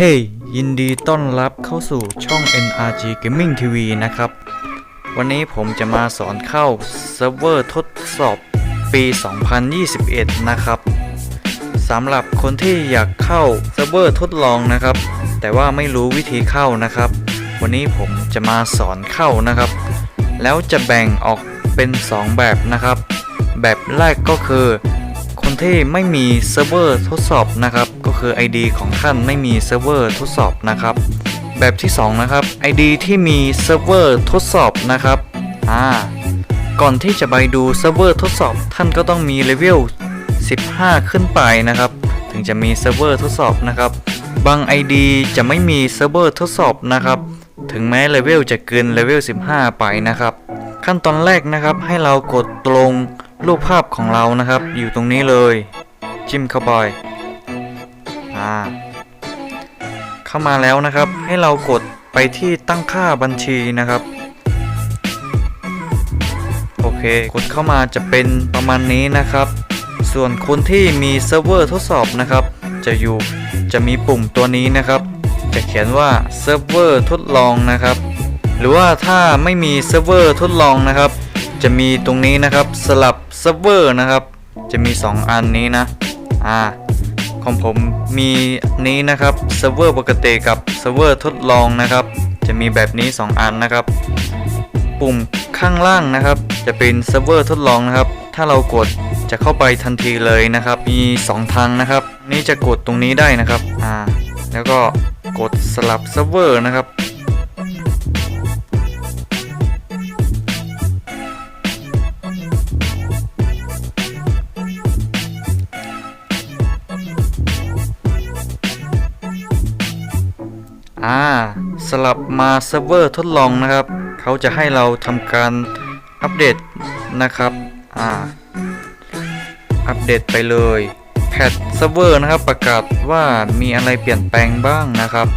เฮ้ยยินดีต้อนรับเข้าสู่ช่อง NRG Gaming TV นะครับ วันนี้ผมจะมาสอนเข้าเซิร์ฟเวอร์ทดสอบปี 2021 นะครับสำหรับคนที่อยากเข้าเซิร์ฟเวอร์ทดลองนะครับ แต่ว่าไม่รู้วิธีเข้านะครับ วันนี้ผมจะมาสอนเข้านะครับ แล้วจะแบ่งออกเป็น 2 แบบนะครับ แบบแรกก็คือ คนที่ไม่มีเซิร์ฟเวอร์ทดสอบนะครับ ก็คือ ID ของท่านไม่มีเซิร์ฟเวอร์ทดสอบนะครับ แบบที่ 2 นะครับ ID ที่มีเซิร์ฟเวอร์ทดสอบนะครับอ่าก่อนที่จะไปดูเซิร์ฟเวอร์ทดสอบ ท่านก็ต้องมีเลเวล 15 ขึ้นไปนะครับ ถึงจะมีเซิร์ฟเวอร์ทดสอบนะครับ บาง ID จะไม่มีเซิร์ฟเวอร์ทดสอบนะครับ ถึงแม้เลเวลจะเกินเลเวล 15 ไปนะครับ ขั้นตอนแรกนะครับให้เรากดตรง รูปภาพของเรานะครับ อยู่ตรงนี้เลย จิ้มเข้าไปอ่าเข้ามาแล้วนะครับ ให้เรากดไปที่ตั้งค่าบัญชีนะครับ โอเค กดเข้ามาจะเป็นประมาณนี้นะครับ ส่วนคนที่มีเซิร์ฟเวอร์ทดสอบนะครับ จะอยู่จะมีปุ่มตัวนี้นะครับ จะเขียนว่าเซิร์ฟเวอร์ทดลองนะครับ หรือว่าถ้าไม่มีเซิร์ฟเวอร์ทดลองนะครับ จะมีตรงนี้นะครับสลับเซิร์ฟเวอร์นะครับ จะมี 2 อันนี้นะอ่าของผมมีนี้นะครับเซิร์ฟเวอร์ปกติกับเซิร์ฟเวอร์ทดลองนะครับ จะมีแบบนี้ 2 อันนะครับ ปุ่มข้างล่างนะครับ จะเป็นเซิร์ฟเวอร์ทดลองนะครับ ถ้าเรากดจะเข้าไปทันทีเลยนะครับ มี 2 ทางนะครับ นี่จะกดตรงนี้ได้นะครับอ่าแล้วก็กดสลับเซิร์ฟเวอร์นะครับ อ่าสลับมาเซิร์ฟเวอร์ทดลองนะครับ เขาจะให้เราทำการอัปเดตนะครับอ่าอัปเดตไปเลยแพทเซิร์ฟเวอร์นะครับประกาศว่ามีอะไรเปลี่ยนแปลงบ้างนะครับ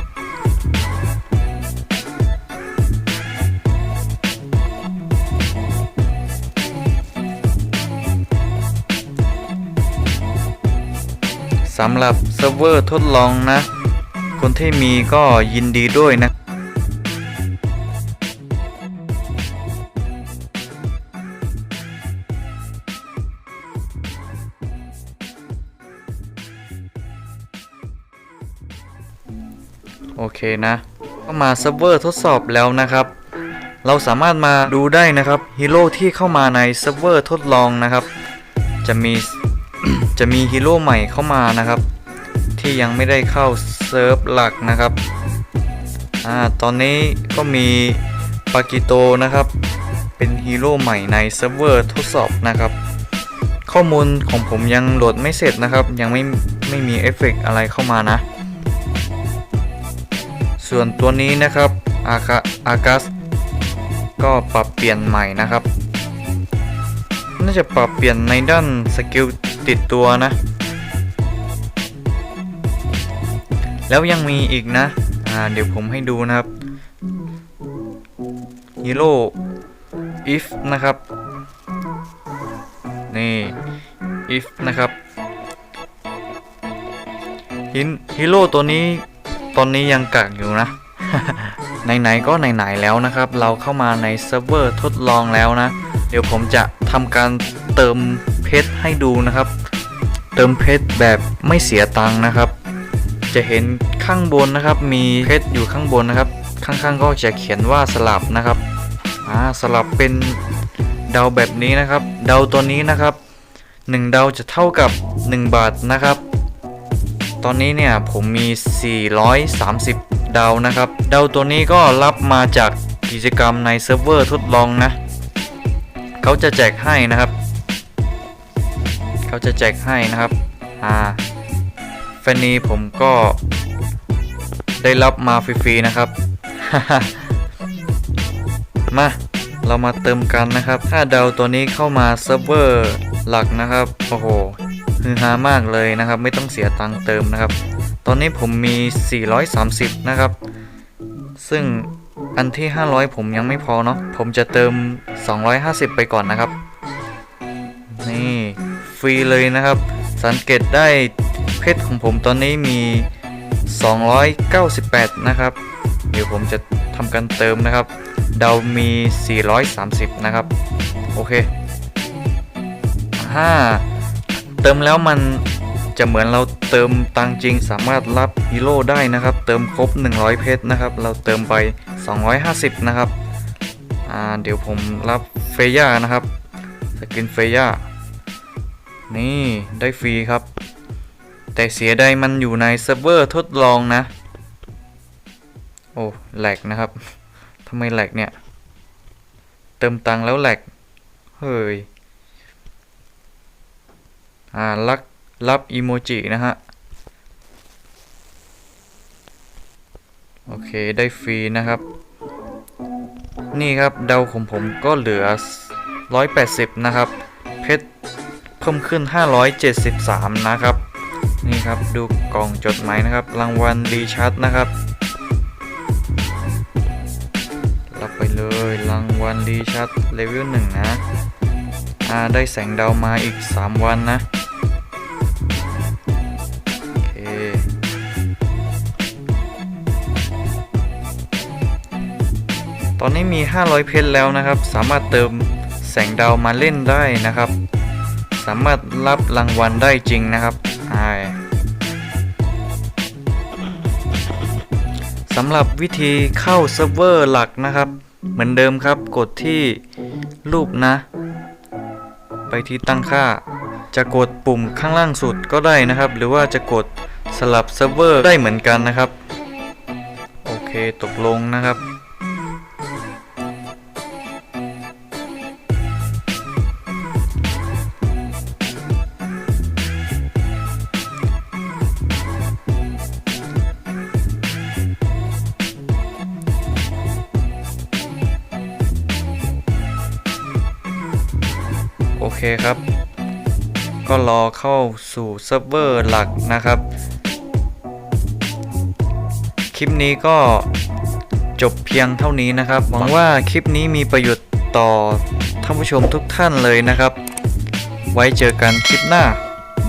สำหรับเซิร์ฟเวอร์ทดลองนะ คนที่มีก็ยินดีด้วยนะโอเคนะ ก็มาเซิร์ฟเวอร์ทดสอบแล้วนะครับ เราสามารถมาดูได้นะครับฮีโร่ที่เข้ามาในเซิร์ฟเวอร์ทดลองนะครับ จะมีจะมีฮีโร่ใหม่เข้ามานะครับ ที่ยังไม่ได้เข้า เซิร์ฟหลักนะครับอ่าตอนนี้ก็มีปากิโตนะครับ เป็นฮีโร่ใหม่ในเซิร์ฟเวอร์ทดสอบนะครับ ข้อมูลของผมยังโหลดไม่เสร็จนะครับ ยังไม่ไม่มีเอฟเฟกต์อะไรเข้ามานะ ส่วนตัวนี้นะครับอากาอากัสก็ปรับเปลี่ยนใหม่นะครับ น่าจะปรับเปลี่ยนในด้านสกิลติดตัวนะ แล้วยังมีอีกนะ อ่า เดี๋ยวผมให้ดูนะครับฮีโร่ if นะครับ นี่ if นะครับฮิฮีโร่ตัวนี้ตอนนี้ยังกากอยู่นะ ไหนๆก็ไหนๆแล้วนะครับ เราเข้ามาในเซิร์ฟเวอร์ทดลองแล้วนะ เดี๋ยวผมจะทำการเติมเพชรให้ดูนะครับ เติมเพชรแบบไม่เสียตังค์นะครับ จะเห็นข้างบนนะครับ มีเพชรอยู่ข้างบนนะครับ ข้างๆก็จะเขียนว่าสลับนะครับอ่าสลับเป็นเดาแบบนี้นะครับ เดาตัวนี้นะครับ 1 เดาจะเท่ากับ 1 บาทนะครับ ตอนนี้เนี่ยผมมี 430ดานะครับ เดาตัวนี้ก็รับมาจากกิจกรรมในเซิร์ฟเวอร์ทดลองนะ เขาจะแจกให้นะครับ เขาจะแจกให้นะครับ อ่า แฟนนี้ผมก็ได้รับมาฟรีๆนะครับ มา เรามาเติมกันนะครับ ถ้าเดาตัวนี้เข้ามาเซิร์ฟเวอร์หลักนะครับ โอ้โหฮือฮามากเลยนะครับ ไม่ต้องเสียตังค์เติมนะครับ ตอนนี้ผมมี 430 นะครับ ซึ่งอันที่ 500 ผมยังไม่พอเนาะ ผมจะเติม 250 ไปก่อนนะครับ นี่ ฟรีเลยนะครับ สังเกตได้ เพชรของผมตอนนี้มี 298 นะครับ เดี๋ยวผมจะทำการเติมนะครับเดามี 430 นะครับ โอเคถ้าเติมแล้วมันจะเหมือนเราเติมตังจริงสามารถรับฮีโร่ได้นะครับ เติมครบ 100 เพชรนะครับ เราเติมไป 250 นะครับเดี๋ยวผมรับเฟย่านะครับ สกินเฟย่านี่ได้ฟรีครับ แต่เสียดายมันอยู่ในเซิร์ฟเวอร์ทดลองนะ โอ้แหลกนะครับทำไมแหลกเนี่ย เติมตังค์แล้วแหลก เฮ้ย อ่ารักรับอีโมจินะฮะ โอเคได้ฟรีนะครับ นี่ครับเดาของผมก็เหลือ 180 นะครับ เพชรเพิ่มขึ้น 573 นะครับ นี่ครับดูกล่องจดหมายนะครับ รางวัลรีชาร์ดนะครับ รับไปเลยรางวัลรีชาร์ดเลเวลหนึ่งนะอ่าได้แสงดาวมาอีก 3 วันนะโอเคตอนนี้มี 500 เพชรแล้วนะครับ สามารถเติมแสงดาวมาเล่นได้นะครับ สามารถรับรางวัลได้จริงนะครับ สำหรับวิธีเข้าเซิร์ฟเวอร์หลักนะครับ เหมือนเดิมครับกดที่รูปนะ ไปที่ตั้งค่า จะกดปุ่มข้างล่างสุดก็ได้นะครับ หรือว่าจะกดสลับเซิร์ฟเวอร์ได้เหมือนกันนะครับ โอเคตกลงนะครับ เคครับ ก็รอเข้าสู่เซิร์ฟเวอร์หลักนะครับ คลิปนี้ก็จบเพียงเท่านี้นะครับ หวังว่าคลิปนี้มีประโยชน์ต่อท่านผู้ชมทุกท่านเลยนะครับ ไว้เจอกันคลิปหน้า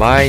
บาย